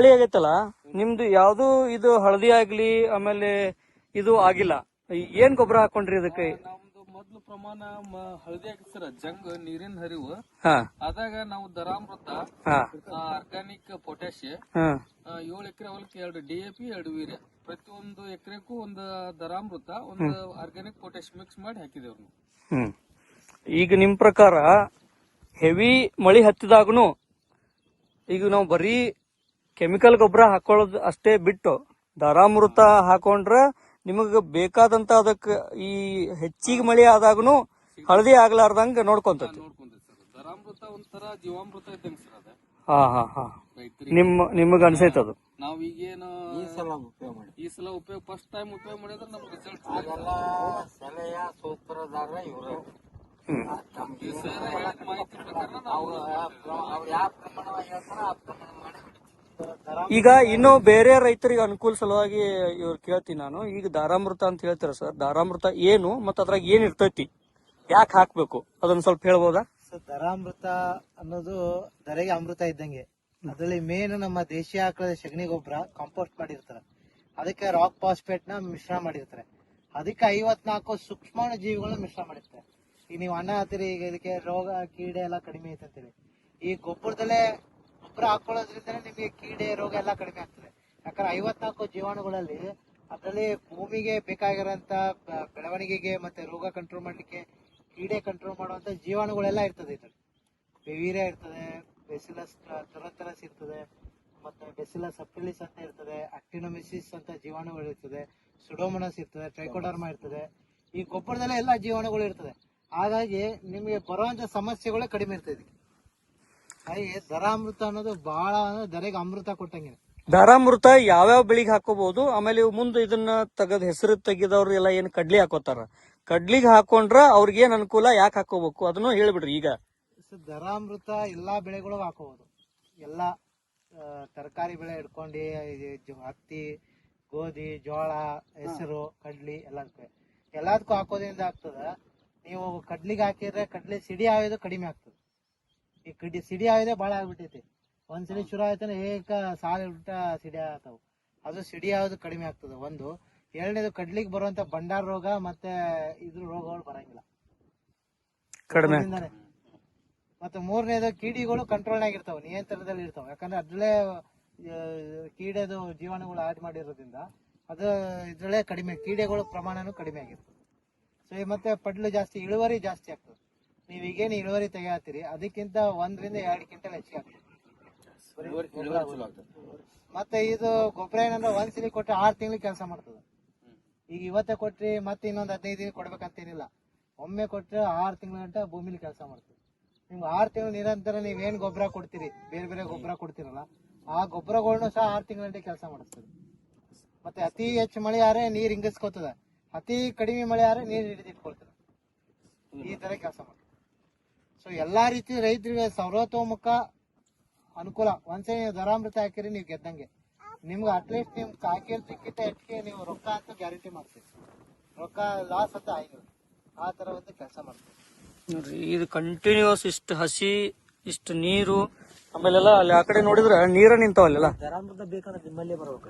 ಮಳೆ ಆಗೈತಲ್ಲ ನಿಮ್ದು ಯಾವ್ದು ಇದು ಹಳದಿ ಆಗ್ಲಿ ಆಮೇಲೆ ಇದು ಆಗಿಲ್ಲ. ಏನ್ ಗೊಬ್ಬರ ಹಾಕೊಂಡ್ರಿ ಇದಕ್ಕೆ? ನಮ್ದು ಮೊದ್ಲು ಪ್ರಮಾಣ ಮ- ಹಳದಿ ಸರ್ ಜಂಗ್ ನೀರಿನ ಹರಿವು. ಅದಾಗ ಆದಾಗ ನಾವು ದರಾಮೃತ ಹಾ. ಆರ್ಗಾನಿಕ್ ಪೊಟ್ಯಾಶ್ ಹಾ. ಏಳು ಎಕರೆ ಹೊಲಕ್ಕೆ ಎರಡು ಡಿ ಎ ಪಿ ಎರಡು ವೀರ್ಯ. ಪ್ರತಿಯೊಂದು ಎಕರೆಗೂ ಒಂದು ದರಾಮೃತ ಒಂದು ಆರ್ಗಾನಿಕ್ ಪೊಟ್ಯಾಶ್ ಮಿಕ್ಸ್ ಮಾಡಿ ಹಾಕಿದೇವ್ರು ನಾವು. ಹ್ಮ್. ಈಗ ನಿಮ್ ಪ್ರಕಾರ ಹೆವಿ ಮಳಿ ಹತ್ತಿದಾಗನು ಈಗ ನಾವು ಬರೀ ಕೆಮಿಕಲ್ ಗೊಬ್ಬರ ಹಾಕೊಳ್ಳೋದು ಅಷ್ಟೇ ಬಿಟ್ಟು ದರಾಮೃತ ಹಾಕೊಂಡ್ರೆ ನಿಮಗ ಬೇಕಾದಂತ ಅದಕ್ಕೆ ಈ ಹೆಚ್ಚಿಗೆ ಮಳೆ ಆದಾಗನು ಹಳದಿ ಆಗ್ಲಾರ್ದಂಗ ನೋಡ್ಕೊಂತತಿ. ಸರ್ ದರಾಮೃತ ಒಂಥರ ಜೀವಾಮೃತ ಇದ್ದಂಗೆ ಸರ್ ಅದ. ಹಾ ಹಾ ಹಾ. ರೈತರಿಗೆ ನಿಮ್ ನಿಮಗ ಅನ್ಸೈತ ಅದು. ನಾವ್ ಈಗೇನು ಈ ಸಲ ಉಪಯೋಗ ಮಾಡಿ. ಈ ಸಲ ಉಪಯೋಗ ಫಸ್ಟ್ ಟೈಮ್ ಉಪಯೋಗ ಮಾಡಿದ್ರೆ ನಮ್ಗೆ ರಿಸಲ್ಟ್ ಸಲಹೆಯ ಸೂತ್ರಧಾರ ಇವರು. ಈ ಸರ್ ಹೇಳಿದ ಮಾಹಿತಿ ಪ್ರಕಾರ ನಾವು ಅವ್ರು ಯಾವ ಪ್ರಮಾಣವಾಗಿ ಹೇಳ್ತಾರ ಆ ಪ್ರಮಾಣ ಮಾಡಿ ಈಗ ಇನ್ನು ಬೇರೆ ರೈತರಿಗೆ ಅನುಕೂಲ ಸಲುವಾಗಿ ಇವ್ರು ಕೇಳ್ತೀನಿ ನಾನು. ಈಗ ದಾರಾಮೃತ ಅಂತ ಹೇಳ್ತೀರ ಸರ್? ದಾರಾಮೃತ ಏನು ಮತ್ತ ಅದ್ರಾಗ ಏನ್ ಇರ್ತೈತಿ? ಯಾಕೆ ಹಾಕ್ಬೇಕು? ಅದನ್ನ ಸ್ವಲ್ಪ ಹೇಳ್ಬೋದಾ? ಸರ್, ದರಾಮೃತ ಅನ್ನೋದು ದರೆಗೆ ಅಮೃತ ಇದ್ದಂಗೆ. ಅದರಲ್ಲಿ ಮೇನ್ ನಮ್ಮ ದೇಶೀಯ ಆಕಳದ ಸಗಣಿ ಗೊಬ್ಬರ ಕಾಂಪೋಸ್ಟ್ ಮಾಡಿರ್ತಾರೆ. ಅದಕ್ಕೆ ರಾಕ್ ಫಾಸ್ಫೇಟ್ನ ಮಿಶ್ರಣ ಮಾಡಿರ್ತಾರೆ. ಅದಕ್ಕೆ ಐವತ್ನಾಲ್ಕು ಸೂಕ್ಷ್ಮಾಣು ಜೀವಿಗಳನ್ನ ಮಿಶ್ರ ಮಾಡಿರ್ತಾರೆ. ಈಗ ನೀವು ಅನ್ನ ಹತ್ತಿರಿ ಈಗ ಇದಕ್ಕೆ ರೋಗ, ಕೀಡೆ ಎಲ್ಲ ಕಡಿಮೆ ಐತೆ ಅಂತೇಳಿ ಈ ಗೊಬ್ಬರದಲ್ಲೇ ಗೊಬ್ಬರ ಹಾಕೊಳ್ಳೋದ್ರಿಂದ ನಿಮಗೆ ಕೀಡೆ ರೋಗ ಎಲ್ಲ ಕಡಿಮೆ ಆಗ್ತದೆ. ಯಾಕಂದ್ರೆ ಐವತ್ನಾಲ್ಕು ಜೀವಾಣುಗಳಲ್ಲಿ ಅದರಲ್ಲಿ ಭೂಮಿಗೆ ಬೇಕಾಗಿರೋಂತ ಬೆಳವಣಿಗೆಗೆ ಮತ್ತೆ ರೋಗ ಕಂಟ್ರೋಲ್ ಮಾಡಲಿಕ್ಕೆ ಕೀಡೆ ಕಂಟ್ರೋಲ್ ಮಾಡುವಂತ ಜೀವಾಣುಗಳೆಲ್ಲ ಇರ್ತದೆ ಇದ್ರಲ್ಲಿ. ಬೆವೀರಿಯ ಇರ್ತದೆ, ಬೆಸಿಲಸ್ ಟೊರತರಸ್ ಇರ್ತದೆ, ಮತ್ತೆ ಬೆಸಿಲಸ್ ಅಪ್ರಿಲಿಸ್ ಅಂತ ಇರ್ತದೆ, ಆಕ್ಟಿನೋಮಿಸಿಸ್ ಅಂತ ಜೀವಾಣುಗಳು ಇರ್ತದೆ, ಸುಡೋಮನಸ್ ಇರ್ತದೆ, ಟ್ರೈಕೋಡರ್ಮಾ ಇರ್ತದೆ. ಈ ಗೊಬ್ಬರದಲ್ಲೇ ಎಲ್ಲ ಜೀವಾಣುಗಳು ಇರ್ತದೆ. ಹಾಗಾಗಿ ನಿಮಗೆ ಬರುವಂತ ಸಮಸ್ಯೆಗಳೇ ಕಡಿಮೆ ಇರ್ತದೆ ಹಾಗೆ ದರಾಮೃತ ಅನ್ನೋದು ಬಹಳ ಅಂದ್ರೆ ದರೆಗೆ ಅಮೃತ ಕೊಟ್ಟಂಗೆ. ದಾರಾಮೃತ ಯಾವ್ಯಾವ ಬೆಳಿಗ್ ಹಾಕೋಬಹುದು ಆಮೇಲೆ ಇವ್ ಮುಂದೆ ಇದನ್ನ ತೆಗದ್ ಹೆಸರು ತೆಗೆದವ್ರು ಎಲ್ಲ ಏನ್ ಕಡ್ಲಿ ಹಾಕೋತಾರ? ಕಡ್ಲಿಗ್ ಹಾಕೊಂಡ್ರ ಅವ್ರಿಗೆ ಏನ್ ಅನುಕೂಲ ಯಾಕೆ ಹಾಕೋಬೇಕು? ಅದನ್ನು ಹೇಳ್ಬಿಡ್ರಿ ಈಗ. ಸೊ ದರಾಮೃತ ಎಲ್ಲಾ ಬೆಳೆಗಳು ಹಾಕೋಬಹುದು ಎಲ್ಲಾ ತರಕಾರಿ ಬೆಳೆ ಹಿಡ್ಕೊಂಡು ಇದು ಜೊ- ಹತ್ತಿ ಗೋಧಿ ಜೋಳ ಹೆಸರು ಕಡ್ಲಿ ಎಲ್ಲದಕ್ಕೂ ಎಲ್ಲದಕ್ಕೂ ಹಾಕೋದ್ರಿಂದ ಆಗ್ತದ ನೀವು ಕಡ್ಲಿಗೆ ಹಾಕಿದ್ರೆ ಕಡ್ಲಿ ಸಿಡಿ ಆಗೋದು ಕಡಿಮೆ ಆಗ್ತದೆ. ಈ ಕಡಿ ಸಿಡಿ ಆಗಿದೆ ಭಾಳ ಆಗ್ಬಿಟ್ಟೈತಿ. ಒಂದ್ಸಲಿ ಶುರು ಆಯ್ತಾನೆ ಏಕ ಸಾಲ ಊಟ ಸಿಡಿ ಆಗ್ತಾವ. ಅದು ಸಿಡಿ ಆಗೋದು ಕಡಿಮೆ ಆಗ್ತದೆ? ಒಂದು. ಎರಡನೇದು ಕಡ್ಲಿಗೆ ಬರುವಂತ ಬಂಡಾರ ರೋಗ ಮತ್ತೆ ಇದ್ರ ರೋಗಗಳು ಬರಂಗಿಲ್ಲ. ಕಡಿಮೆ. ಮತ್ತೆ ಮೂರನೇದು ಕೀಡಿಗಳು ಕಂಟ್ರೋಲ್ ಆಗಿರ್ತಾವ ನಿಯಂತ್ರಣದಲ್ಲಿ ಇರ್ತಾವ. ಯಾಕಂದ್ರೆ ಅದ್ರಲ್ಲೇ ಕೀಡೆದು ಜೀವಾಣುಗಳು ಆಡ್ ಮಾಡಿರೋದ್ರಿಂದ ಅದು ಇದ್ರಲ್ಲೇ ಕಡಿಮೆ ಕೀಡೆಗಳ ಪ್ರಮಾಣನು ಕಡಿಮೆ ಆಗಿರ್ತದೆ. ಸೊ ಮತ್ತೆ ಪಡ್ಲು ಜಾಸ್ತಿ ಇಳುವರಿ ಜಾಸ್ತಿ ಆಗ್ತದೆ. ನೀವು ಈಗೇನು ಇಳುವರಿ ತೆಗೆಯತ್ತೀರಿ ಅದಕ್ಕಿಂತ ಒಂದರಿಂದ ಎರಡು ಕ್ವಿಂಟಲ್ ಹೆಚ್ಚಿಗೆ ಆಗ್ತದೆ. ಮತ್ತೆ ಇದು ಗೊಬ್ಬರ ಏನಂದ್ರೆ ಒಂದ್ಸಲಿ ಕೊಟ್ಟರೆ ಆರು ತಿಂಗಳು ಕೆಲಸ ಮಾಡ್ತದೆ. ಈಗ ಇವತ್ತೇ ಕೊಟ್ರಿ ಮತ್ತೆ ಇನ್ನೊಂದು ಹದಿನೈದು ದಿನ ಕೊಡ್ಬೇಕಂತೇನಿಲ್ಲ. ಒಮ್ಮೆ ಕೊಟ್ಟರೆ ಆರು ತಿಂಗಳ ಗಂಟ ಭೂಮಿಲಿ ಕೆಲಸ ಮಾಡ್ತದೆ. ನಿಮ್ಗೆ ಆರು ತಿಂಗಳು ನಿರಂತರ ನೀವೇನ್ ಗೊಬ್ಬರ ಕೊಡ್ತೀರಿ ಬೇರೆ ಬೇರೆ ಗೊಬ್ಬರ ಕೊಡ್ತೀರಲ್ಲ ಆ ಗೊಬ್ಬರಗಳ್ನು ಸಹ ಆರು ತಿಂಗಳ ಗಂಟೆ ಕೆಲಸ ಮಾಡಿಸ್ತದೆ. ಮತ್ತೆ ಅತಿ ಹೆಚ್ಚು ಮಳೆ ಆದ್ರೆ ನೀರ್ ಇಂಗಿಸ್ಕೊತದ ಅತಿ ಕಡಿಮೆ ಮಳೆ ಆದ್ರೆ ನೀರ್ ಹಿಡಿದಿಟ್ಕೊಳ್ತದೆ. ಈ ತರ ಕೆಲಸ ಮಾಡ್ತದೆ. ಸೊ ಎಲ್ಲಾ ರೀತಿ ರೈತರಿಗೆ ಸರ್ವತೋಮುಖ ಅನುಕೂಲ. ಒಂದ್ಸರಿ ನೀವು ದರಾಮೃತ ಹಾಕಿರಿ ನೀವು ಗೆದ್ದಂಗೆ. ನಿಮ್ಗೆ ಅಟ್ಲೀಸ್ಟ್ ನಿಮ್ ಹಾಕಿರ್ತಕ್ಕಿಂತ ಹೆಚ್ಚಿಗೆ ನೀವು ರೊಕ್ಕ ಅಂತ ಗ್ಯಾರಂಟಿ ಮಾಡ್ತೀವಿ ರೊಕ್ಕ ಲಾಸ್ ಅಂತ ಆಯ್ತು. ಆ ತರ ಒಂದು ಕೆಲಸ ಮಾಡ್ತೀವಿ ನೋಡ್ರಿ ಇದು ಕಂಟಿನ್ಯೂಸ್ ಇಷ್ಟು ಹಸಿ ಇಷ್ಟು ನೀರು ಆಮೇಲೆಲ್ಲ ಅಲ್ಲಿ ಆ ಕಡೆ ನೋಡಿದ್ರೆ ನೀರ ನಿಂತಾವಲ್ಲ ದರಾಮೃತ ಬೇಕಂದ್ರೆ ನಿಮ್ಮಲ್ಲೇ ಬರ್ಬೇಕು.